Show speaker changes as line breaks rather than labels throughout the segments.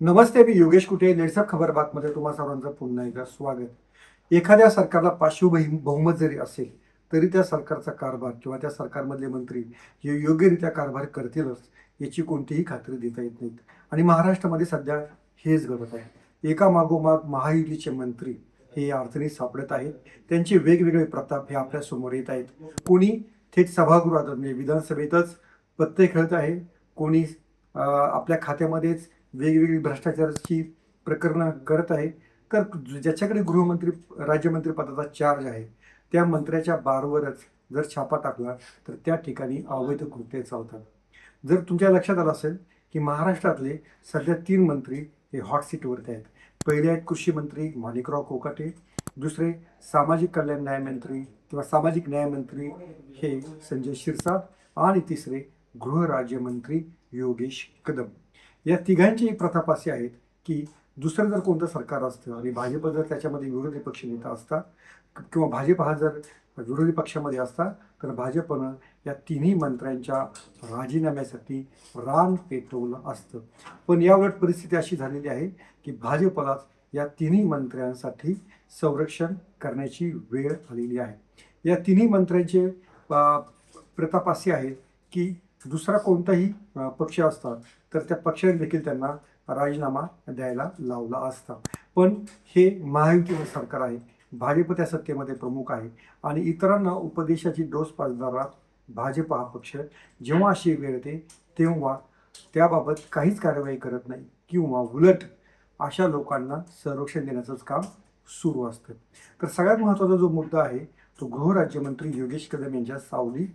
नमस्ते मी योगेश कुटे नेडसप खबर बातमध्ये तुम्हा सर्वांचं पुन्हा एकदा स्वागत. एखाद्या सरकारला पार्श्वभूमी बहुमत जरी असेल तरी त्या सरकारचा कारभार किंवा त्या सरकारमधले मंत्री हे योग्यरित्या कारभार करतीलच याची कोणतीही खात्री देता येत नाहीत. आणि महाराष्ट्रामध्ये सध्या हेच घडत आहे. एका मागोमाग महायुतीचे मंत्री हे अडचणीत सापडत आहेत. त्यांचे वेगवेगळे प्रताप हे आपल्यासमोर येत आहेत. कोणी थेट सभागृहात म्हणजे विधानसभेतच पत्ते खेळत आहे. कोणी आपल्या खात्यामध्येच वेगवेगळी भ्रष्टाचाराची प्रकरणं करत आहे तर ज्याच्याकडे गृहमंत्री राज्यमंत्री पदाचा चार्ज आहे त्या मंत्र्याच्या बारवरच जर छापा टाकला तर त्या ठिकाणी अवैध कृत्य चालतात. जर तुमच्या लक्षात आलं असेल की महाराष्ट्रातले सध्या तीन मंत्री हे हॉट सीटवरती आहेत. पहिले आहेत कृषी मंत्री माणिकराव कोकाटे दुसरे सामाजिक कल्याण न्यायमंत्री किंवा सामाजिक न्यायमंत्री हे संजय शिरसाट आणि तिसरे गृहराज्यमंत्री योगेश कदम. या तिघांची प्रताप असे आहेत की दुसरं जर कोणतं सरकार असतं आणि भाजप जर त्याच्यामध्ये विरोधी पक्ष नेता असता किंवा भाजप हा जर विरोधी पक्षामध्ये असता तर भाजपनं या तिन्ही मंत्र्यांच्या राजीनाम्यासाठी रान पेटवलं असतं. पण याउलट परिस्थिती अशी झालेली आहे की भाजपलाच या तिन्ही मंत्र्यांसाठी संरक्षण करण्याची वेळ आलेली आहे. या तिन्ही मंत्र्यांचे प्रताप असे आहेत की दुसरा कोणताही पक्ष असता तर त्या पक्षाने देखील त्यांना राजीनामा द्यायला लावला असता. पण हे महायुतीवर सरकार आहे. भाजप त्या सत्तेमध्ये प्रमुख आहे. आणि इतरांना उपदेशाची डोस पाजणारा भाजप हा पक्ष जेव्हा अशी वेळ येते तेव्हा त्याबाबत काहीच कारवाई करत नाही किंवा उलट अशा लोकांना संरक्षण देण्याचंच काम सुरू असतं. तर सगळ्यात महत्त्वाचा जो मुद्दा आहे तो गृहराज्यमंत्री योगेश कदम यांच्या सावली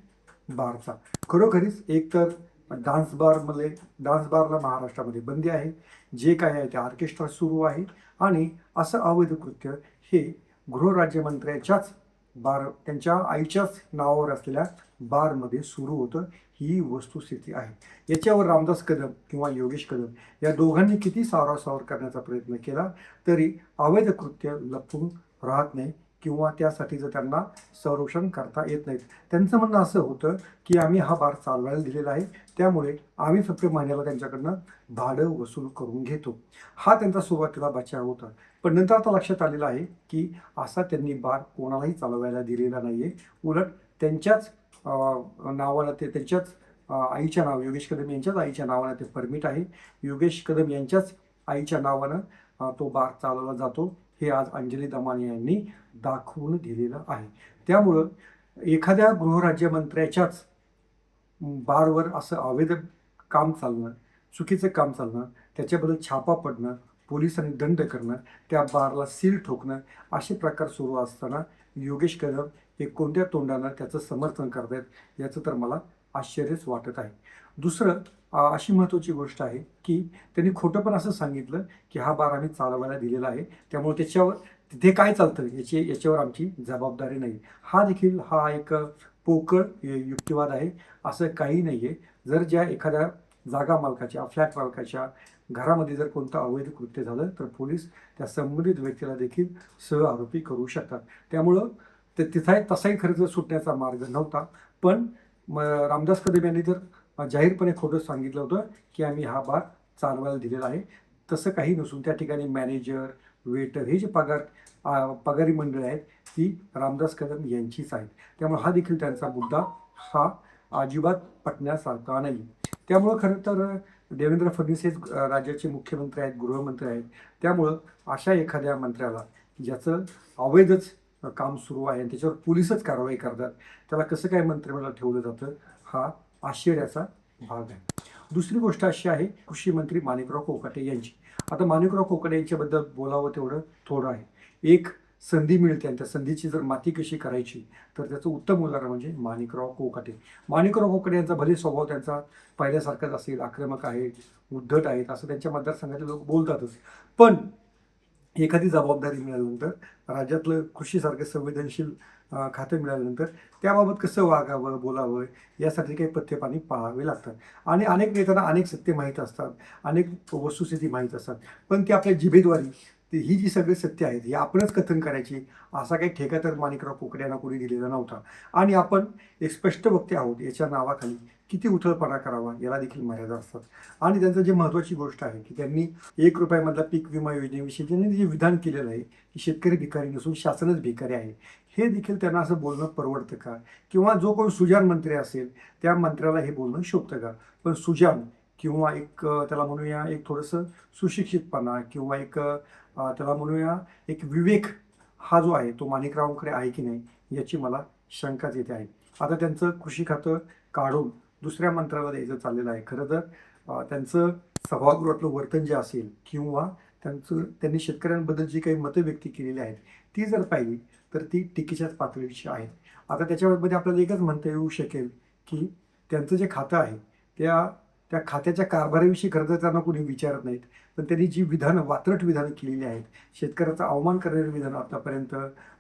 बारचा. खरोखरीच एक तर डान्स बारमध्ये डान्स बारला महाराष्ट्रामध्ये बंदी आहे. जे काय आहे ते ऑर्केस्ट्रा सुरू आहे. आणि असं अवैध कृत्य हे गृहराज्यमंत्र्याच्याच बार त्यांच्या आईच्याच नावावर असलेल्या बारमध्ये सुरू होतं ही वस्तुस्थिती आहे. याच्यावर रामदास कदम किंवा योगेश कदम या दोघांनी किती सावरासावर करण्याचा प्रयत्न केला तरी अवैध कृत्य लपून राहत नाही. किंवा त्यासाठीचं त्यांना संरक्षण करता येत नाहीत. त्यांचं म्हणणं असं होतं की आम्ही हा बार चालवायला दिलेला आहे. त्यामुळे आम्ही फक्त महिन्याला त्यांच्याकडनं भाडं वसूल करून घेतो. हा त्यांचा सुरुवातीला बचाव होता. पण नंतर आता लक्षात आलेलं आहे की असा त्यांनी बार कोणालाही चालवायला दिलेला नाही आहे उलट त्यांच्याच नावाला ते त्यांच्याच आईच्या नाव योगेश कदम यांच्याच आईच्या नावानं ते परमिट आहे. योगेश कदम यांच्याच आईच्या नावानं तो बार चालवला जातो. हे आज अंजली दमाने यांनी दाखवून दिलेलं आहे. त्यामुळं एखाद्या गृहराज्यमंत्र्याच्याच बारवर असं अवैध काम चालणं चुकीचं काम चालणं त्याच्याबद्दल छापा पडणं पोलिसांनी दंड करणं त्या बारला सील ठोकणं असे प्रकार सुरू असताना योगेश कदम हे कोणत्या तोंडानं त्याचं समर्थन करतायत याचं तर मला आश्चर्यच वाटत आहे. दुसरं अशी महत्त्वाची गोष्ट आहे की त्यांनी खोटं पण असं सांगितलं की हा बार आम्ही चालवायला दिलेला आहे. त्यामुळे त्याच्यावर तिथे काय चालतं याची याच्यावर आमची जबाबदारी नाही. हा देखील हा एक पोकळ युक्तिवाद आहे. असं काही नाही आहे जर ज्या एखाद्या जागा मालकाच्या फ्लॅट मालकाच्या घरामध्ये जर कोणतं अवैध कृत्य झालं तर पोलीस त्या संबंधित व्यक्तीला देखील सह आरोपी करू शकतात. त्यामुळं ते तिथाही तसाही खर्च सुटण्याचा मार्ग नव्हता. पण म रामदास कदम यांनी तर जाहीरपणे खोटं सांगितलं होतं की आम्ही हा बार चालवायला दिलेला आहे. तसं काही नसून त्या ठिकाणी मॅनेजर वेटर हे जे पगार पगारी मंडळ आहेत ती रामदास कदम यांचीच आहेत. त्यामुळे हा देखील त्यांचा मुद्दा हा अजिबात पटण्यासारखा नाही. त्यामुळं खरं तर देवेंद्र फडणवीस हेच राज्याचे मुख्यमंत्री आहेत गृहमंत्री आहेत. त्यामुळं अशा एखाद्या मंत्र्याला ज्याचं अवैधच काम सुरू आहे आणि त्याच्यावर पोलीसच कारवाई करतात. त्याला कसं काय मंत्रिमंडळात ठेवलं जातं हा आश्चर्याचा भाग आहे. दुसरी गोष्ट अशी आहे कृषी मंत्री माणिकराव कोकाटे यांची. आता माणिकराव कोकाटे यांच्याबद्दल बोलावं तेवढं थोडं आहे. एक संधी मिळते आणि त्या संधीची जर माती कशी करायची तर त्याचं उत्तम उदाहरण म्हणजे माणिकराव कोकाटे. माणिकराव कोकाटे यांचा भले स्वभाव त्यांचा पहिल्यासारखाच असेल आक्रमक आहे उद्धट आहेत असं त्यांच्या मतदारसंघाचे लोक बोलतातच. पण एखादी जबाबदारी मिळाल्यानंतर राज्यातलं कृषीसारखं संवेदनशील खातं मिळाल्यानंतर त्याबाबत कसं वागावं बोलावं यासाठी काही पथ्यपाणी पाळावे लागतात. आणि अनेक नेत्यांना अनेक सत्य माहीत असतात अनेक वस्तुस्थिती माहीत असतात. पण ते आपल्या जिभेद्वारी ते ही जी सगळी सत्य आहेत ही आपणच कथन करायची. असा काही ठेका तर माणिकराव कोकडे यांना कोणी दिलेला नव्हता. आणि आपण एक स्पष्ट वक्ते आहोत याच्या नावाखाली किती उथळपणा करावा याला देखील मर्यादा असतात. आणि त्यांचं जे महत्त्वाची गोष्ट आहे की त्यांनी एक रुपयामधला पीक विमा योजनेविषयी त्यांनी जे विधान केलेलं आहे की शेतकरी भिकारी नसून शासनच भिकारी आहे हे देखील त्यांना असं बोलणं परवडतं का? किंवा जो कोण सुजान मंत्री असेल त्या मंत्र्याला हे बोलणं शोभतं का? पण सुजान किंवा एक त्याला म्हणूया एक थोडंसं सुशिक्षितपणा किंवा एक त्याला म्हणूया एक विवेक हा जो आहे तो माणिकरावांकडे आहे की नाही याची मला शंकाच येते आहे. आता त्यांचं कृषी खातं काढून दुसऱ्या मंत्र्याला द्यायचं चाललेलं आहे. खरं तर त्यांचं सभागृहातलं वर्तन जे असेल किंवा त्यांचं त्यांनी शेतकऱ्यांबद्दल जी काही मतं व्यक्त केलेली आहेत ती जर पाहिली तर ती टीकेच्याच पातळीची आहेत. आता त्याच्यामध्ये आपल्याला एकच म्हणता येऊ शकेल की त्यांचं जे खातं आहे त्या त्या खात्याच्या कारभाराविषयी खरं तर त्यांना कोणी विचारत नाहीत. पण त्यांनी जी विधानं वात्रट विधानं केलेली आहेत शेतकऱ्याचा अवमान करणारी विधानं आतापर्यंत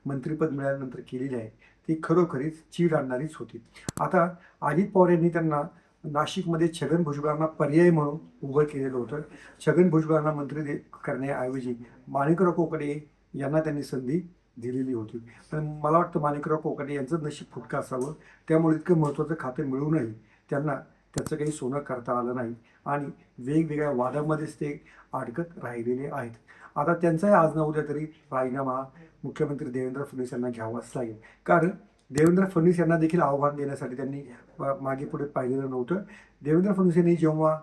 मंत्रिपद मिळाल्यानंतर केलेली आहेत ती खरोखरीच चीड आणणारीच होती. आता अजित पवार यांनी त्यांना नाशिकमध्ये छगन भुजबळांना पर्याय म्हणून उभं केलेलं होतं. छगन भुजबळांना मंत्री दे करण्याऐवजी माणिकराव कोकडे यांना त्यांनी संधी दिलेली होती. पण मला वाटतं माणिकराव कोकडे यांचं नशीब फुटका असावं त्यामुळे इतकं महत्त्वाचं खातं मिळूनही त्यांना त्याचं काही सोनं करता आलं नाही. आणि वेगवेगळ्या वादामध्येच ते अडकत राहिलेले आहेत. आता त्यांचाही आज ना उद्या तरी राजीनामा मुख्यमंत्री देवेंद्र फडणवीस यांना घ्यावाच लागेल. कारण देवेंद्र फडणवीस यांना देखील आव्हान देण्यासाठी त्यांनी मागे पुढे पाहिलेलं नव्हतं. देवेंद्र फडणवीस यांनी जेव्हा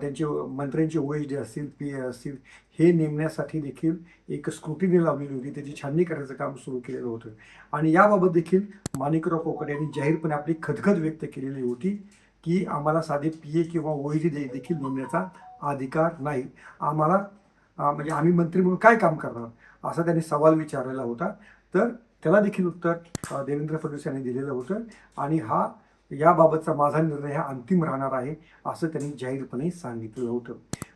त्यांचे मंत्र्यांचे ओ एच डी असतील पी ए असतील हे नेमण्यासाठी देखील एक स्क्रुटिनी लावलेली होती. त्याची छाननी करायचं काम सुरू केलेलं होतं. आणि याबाबत देखील माणिकराव कोकडे यांनी जाहीरपणे आपली खदखद व्यक्त केलेली होती. की आम्हाला साधे पी ए किंवा ओ एच देखील नेमण्याचा अधिकार नाही. आम्हाला म्हणजे आम्ही मंत्री म्हणून काय काम करणार? असा त्यांनी सवाल विचारलेला होता. तर त्याला देखील उत्तर देवेंद्र फडणवीस यांनी दिलेलं होतं. आणि हा याबाबतचा माझा निर्णय हा अंतिम राहणार आहे असं त्यांनी जाहीरपणे सांगितलं होतं.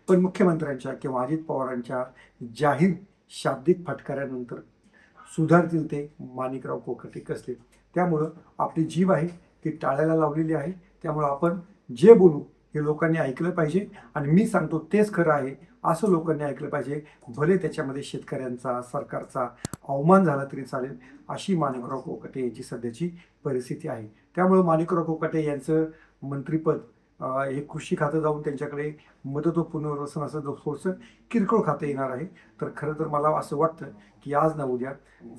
पण मुख्यमंत्र्यांच्या किंवा अजित पवारांच्या जाहीर शाब्दिक फटकाऱ्यानंतर सुधारतील ते माणिकराव कोकटे कसले? त्यामुळं आपली जीव आहे ती टाळायला लावलेली आहे. त्यामुळं आपण जे बोलू हे लोकांनी ऐकलं पाहिजे आणि मी सांगतो तेच खरं आहे. असं लोकांनी ऐकलं पाहिजे भले त्याच्यामध्ये शेतकऱ्यांचा सरकारचा अवमान झाला तरी चालेल अशी माणिकराव कोकटे यांची सध्याची परिस्थिती आहे. त्यामुळं माणिकराव कोकटे यांचं मंत्रिपद हे कृषी खातं जाऊन त्यांच्याकडे मदत व पुनर्वसन असं जो किरकोळ खातं येणार आहे. तर खरं तर मला असं वाटतं की आज ना उद्या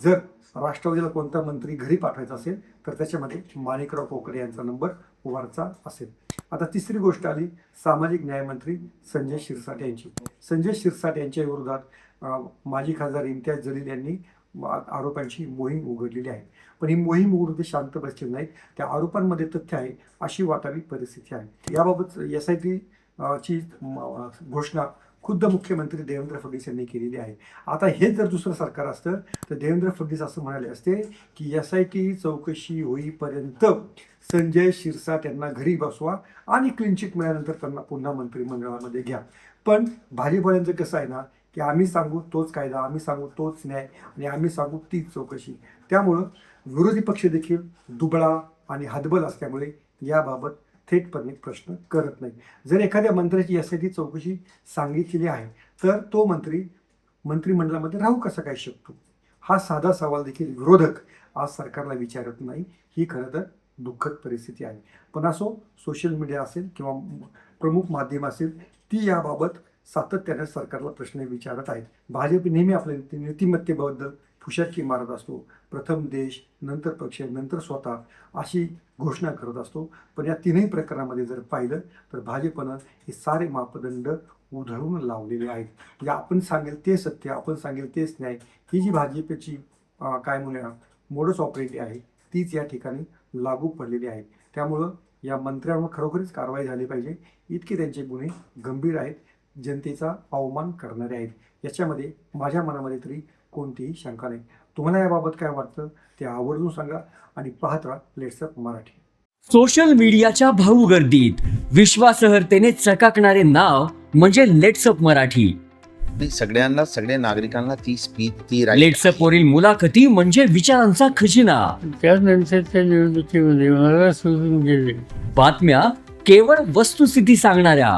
जर राष्ट्रवादीला कोणता मंत्री घरी पाठवायचा असेल तर त्याच्यामध्ये माणिकराव कोकडे यांचा नंबर वरचा असेल. आता तिसरी गोष्ट आली सामाजिक न्यायमंत्री संजय शिरसाट यांची. संजय शिरसाट यांच्या विरोधात माजी खासदार इम्तियाज जलील यांनी आरोपांची मोहीम उघडलेली आहे. पण ही मोहीम उघडून ते शांत बसलेली नाहीत. त्या आरोपांमध्ये तथ्य आहे अशी वाटावी परिस्थिती आहे. याबाबत एस आय टी ची घोषणा खुद्द मुख्यमंत्री देवेंद्र फडणवीस यांनी केलेली आहे. आता हे जर दुसरं सरकार असतं तर देवेंद्र फडणवीस असं म्हणाले असते की एस आय टी चौकशी होईपर्यंत संजय शिरसाट यांना घरी बसवा आणि क्लीन चिट मिळाल्यानंतर त्यांना पुन्हा मंत्रिमंडळामध्ये घ्या. पण भाजपवाल्यांचं कसं आहे ना की आम्ही सांगू तोच कायदा आम्ही सांगू तोच न्याय आणि आम्ही सांगू तीच चौकशी. त्यामुळं विरोधी पक्ष देखील दुबळा आणि हदबल असल्यामुळे याबाबत थेटपणे प्रश्न करत नाही. जर एखाद्या मंत्र्याची यासाठी चौकशी सांगितलेली आहे तर तो मंत्री मंत्रिमंडळामध्ये राहू कसा काय शकतो? हा साधा सवाल देखील विरोधक आज सरकारला विचारत नाही. ही खरं तर दुःखद परिस्थिती आहे. पण असो सोशल मीडिया असेल किंवा प्रमुख माध्यम असेल ती याबाबत सातत्याने सरकारला प्रश्न विचारत आहेत. भाजप नेहमी आपल्या नीतिमत्तेबद्दल फुशाची मारत असतो. प्रथम देश नंतर पक्ष नंतर स्वतः अशी घोषणा करत असतो. पण या तीनही प्रकरणामध्ये जर पाहिलं तर भाजपनं हे सारे मापदंड उधळून लावलेले आहेत. म्हणजे आपण सांगेल ते सत्य आपण सांगेल तेच न्याय. ही जी भाजपची काय म्हणूया मोडस ऑपरेटी आहे तीच या ठिकाणी लागू पडलेली आहे. त्यामुळं या मंत्र्यांवर खरोखरीच कारवाई झाली पाहिजे. इतके त्यांचे गुन्हे गंभीर आहेत. जनतेचा अवमान करणारे आहेत. याच्यामध्ये माझ्या मनामध्ये तरी कोणतीही शंका नाही. तुम्हाला याबाबत काय वाटतं ते आवर्जून सांगा आणि पाहत राहा लेट्सअप मराठी.
सोशल मीडियाच्या भाऊ गर्दीत विश्वासार्हतेने चकाकणारे नाव म्हणजे लेट्सअप मराठी.
सगळ्यांना सगळ्या नागरिकांना ती स्पीच ती
लेट्सअप वरील मुलाखती म्हणजे विचारांचा खजिना.
त्यानंतरच्या निवडणुकीमध्ये मला सोडून गेले.
बातम्या केवळ वस्तुस्थिती सांगणाऱ्या.